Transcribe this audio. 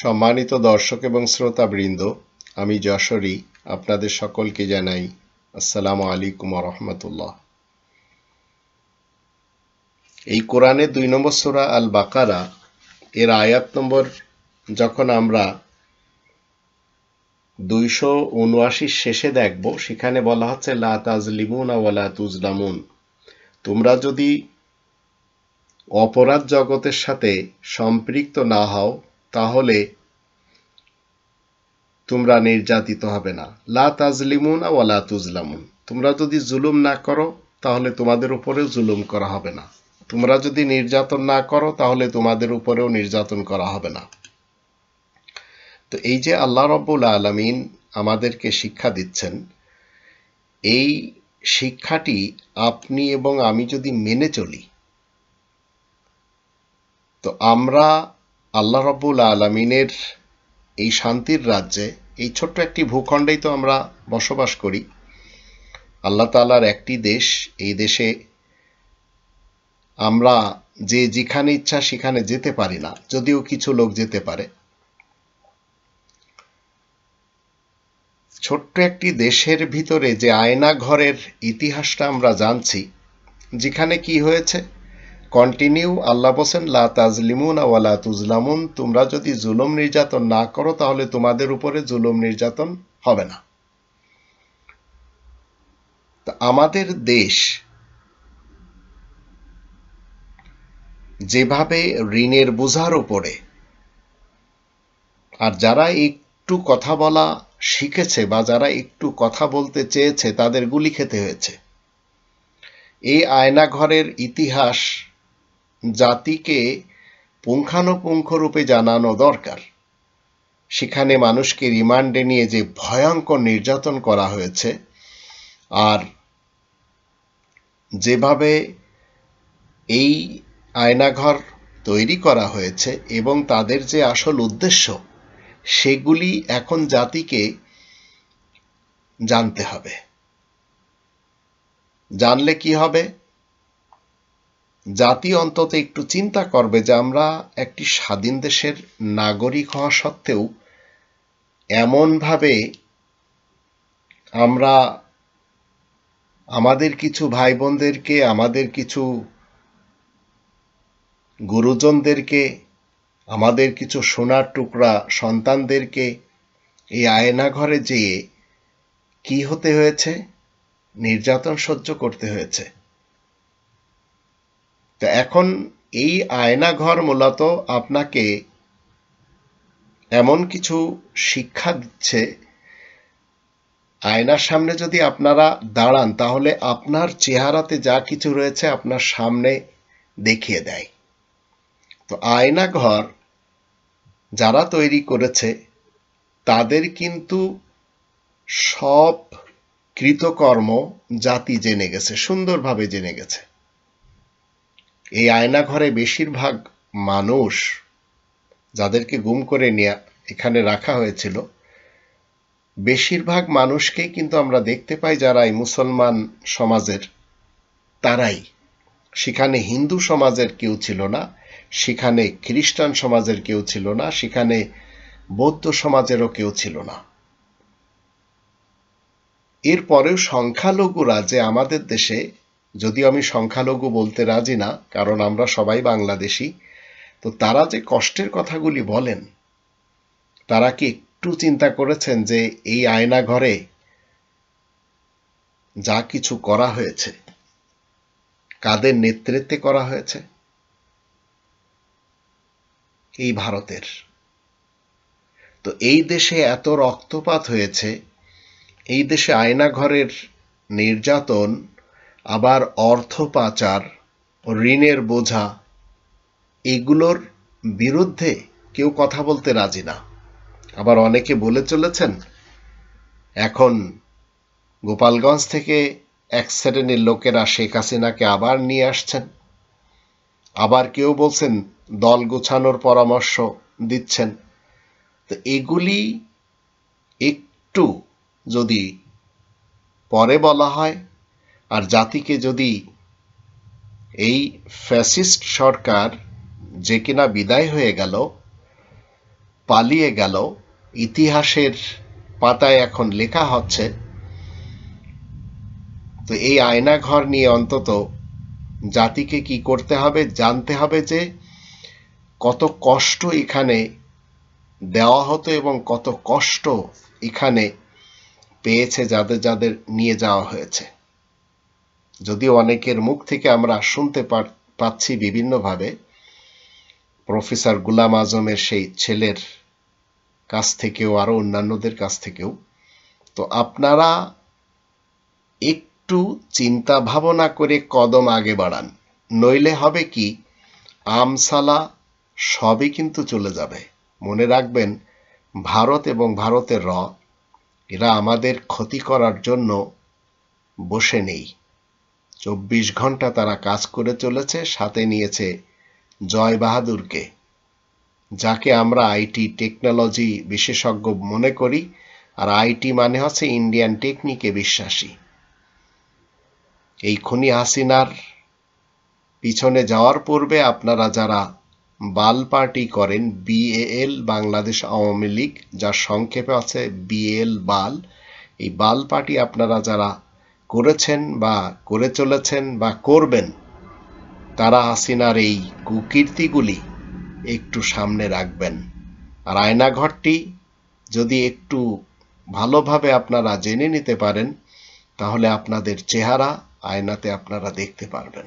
সম্মানিত দর্শক এবং শ্রোতাবৃন্দ, আমি যশোরী, আপনাদের সকলকে জানাই আসসালামু আলাইকুম রহমতুল্লাহ। এই কোরআনের দুই নম্বর সোরা আল বাকারা এর আয়াত নম্বর যখন আমরা দুইশো উনআশির শেষে দেখব, সেখানে বলা হচ্ছে, লা তাজলিমুন ওয়ালা তুজলামুন। তোমরা যদি অপরাধ জগতের সাথে সম্পৃক্ত না হও তাহলে তোমরা নির্যাতিত হবে না। লা তাজলিমুন ওয়ালা তুজলামুন। তোমরা যদি জুলুম না করো, তাহলে তোমাদের উপরেও জুলুম করা হবে না। তোমরা যদি নির্যাতন না করো, তাহলে তোমাদের উপরেও নির্যাতন করা হবে না। তো এই যে আল্লাহ রব্বুল আলমিন আমাদেরকে শিক্ষা দিচ্ছেন, এই শিক্ষাটি আপনি এবং আমি যদি মেনে চলি, তো আমরা আল্লাহ রব্বুল আলমিনের এই শান্তির রাজ্যে এই ছোট্ট একটি ভূখণ্ডেই তো আমরা বসবাস করি, আল্লাহ তালার একটি দেশ, এই দেশে আমরা যে যেখানে ইচ্ছা সেখানে যেতে পারি না, যদিও কিছু লোক যেতে পারে। ছোট্ট একটি দেশের ভিতরে যে আয়না ঘরের ইতিহাসটা আমরা জানছি, যেখানে কি হয়েছে? কন্টিনিউ, আল্লাহ বসেন লা তাজলিমুন ওয়ালা তুজলামুন। তোমরা যদি জুলুম নির্যাতন না করো, তাহলে তোমাদের উপরে জুলুম নির্যাতন হবে না। আমাদের দেশ যেভাবে ঋণের বোঝার উপরে, আর যারা একটু কথা বলা শিখেছে বা যারা একটু কথা বলতে চেয়েছে, তাদের গুলি খেতে হয়েছে। এই আয়নাঘরের ইতিহাস জাতিকে পুঙ্খানুপুঙ্খ রূপে জানানো দরকার। সেখানে মানুষকে রিমান্ডে নিয়ে যে ভয়ঙ্কর নির্যাতন করা হয়েছে, আর যেভাবে এই আয়নাঘর তৈরি করা হয়েছে এবং তাদের যে আসল উদ্দেশ্য, সেগুলি এখন জাতিকে জানতে হবে। জানলে কি হবে? জাতি অন্তত একটু চিন্তা করবে যে আমরা একটি স্বাধীন দেশের নাগরিক হওয়া সত্ত্বেও এমনভাবে আমরা আমাদের কিছু ভাই বোনদেরকে আমাদের কিছু গুরুজনদেরকে, আমাদের কিছু সোনার টুকরা সন্তানদেরকে এই আয়না ঘরে যেয়ে কি হতে হয়েছে? নির্যাতন সহ্য করতে হয়েছে। তো এখন এই আয়না ঘর মূলত আপনাকে এমন কিছু শিক্ষা দিচ্ছে। আয়নার সামনে যদি আপনারা দাঁড়ান, তাহলে আপনার চেহারাতে যা কিছু রয়েছে আপনার সামনে দেখিয়ে দেয়। তো আয়না ঘর যারা তৈরি করেছে, তাদের কিন্তু সব কৃতকর্ম জাতি জেনে গেছে, সুন্দরভাবে জেনে গেছে। এই আয়না ঘরে বেশিরভাগ মানুষ যাদেরকে গুম করে নিয়ে এখানে রাখা হয়েছিল, বেশিরভাগ মানুষকেই কিন্তু আমরা দেখতে পাই যারা এই মুসলমান সমাজের তারাই। সেখানে হিন্দু সমাজের কেউ ছিল না, সেখানে খ্রিস্টান সমাজের কেউ ছিল না, সেখানে বৌদ্ধ সমাজেরও কেউ ছিল না। এরপরেও সংখ্যালঘুরা যে আমাদের দেশে যদিও আমি সংখ্যালঘু বলতে রাজি না, কারণ আমরা সবাই বাংলাদেশি, তো তারা যে কষ্টের কথাগুলি বলেন, তারা কি একটু চিন্তা করেছেন যে এই আয়না ঘরে যা কিছু করা হয়েছে, কাদের নেতৃত্বে করা হয়েছে? এই ভারতের। তো এই দেশে এত রক্তপাত হয়েছে, এই দেশে আয়না ঘরের নির্যাতন আবার অর্থ পাচার ঋণের বোঝা, এগুলোর বিরুদ্ধে কেউ কথা বলতে রাজি না। আবার অনেকে বলে চলেছেন, এখন গোপালগঞ্জ থেকে এক শ্রেণির লোকেরা শেখ হাসিনাকে আবার নিয়ে আসছেন। আবার কেউ বলছেন, দল গোছানোর পরামর্শ দিচ্ছেন। তো এগুলি একটু যদি পরে বলা হয় আর জাতিকে যদি এই ফ্যাসিস্ট সরকার যে কিনা বিদায় হয়ে গেল, পালিয়ে গেল, ইতিহাসের পাতায় এখন লেখা হচ্ছে, তো এই আয়নাঘর নিয়ে অন্তত জাতিকে কি করতে হবে, জানতে হবে যে কত কষ্ট এখানে দেওয়া হতো এবং কত কষ্ট এখানে পেয়েছে যাদের যাদের নিয়ে যাওয়া হয়েছে। যদিও অনেকের মুখ থেকে আমরা শুনতে পাচ্ছি বিভিন্নভাবে, প্রফেসর গুলাম আজমের সেই ছেলের কাছ থেকেও আরও অন্যান্যদের কাছ থেকেও। তো আপনারা একটু চিন্তা ভাবনা করে কদম আগে বাড়ান। নইলে হবে কি, আমসালা সবই কিন্তু চলে যাবে। মনে রাখবেন, ভারত এবং ভারতের র, এরা আমাদের ক্ষতি করার জন্য বসে নেই। চব্বিশ ঘণ্টা তারা কাজ করে চলেছে, সাথে নিয়েছে জয় বাহাদুরকে। যাকে আমরা আইটি টেকনোলজি বিশেষজ্ঞ মনে করি, আর আইটি মানে হচ্ছে ইন্ডিয়ান টেকনিকে বিশ্বাসী। এই খনি হাসিনার পিছনে যাওয়ার পূর্বে আপনারা যারা বাল পার্টি করেন, বিএএল, বাংলাদেশ আওয়ামী লীগ, যার সংক্ষেপে আছে বিএল বাল, এই বাল পার্টি আপনারা যারা করেছেন বা করে চলেছেন বা করবেন, তারা হাসিনার এই কুকীর্তিগুলি একটু সামনে রাখবেন। আর আয়নাঘরটি যদি একটু ভালোভাবে আপনারা জেনে নিতে পারেন, তাহলে আপনাদের চেহারা আয়নাতে আপনারা দেখতে পারবেন।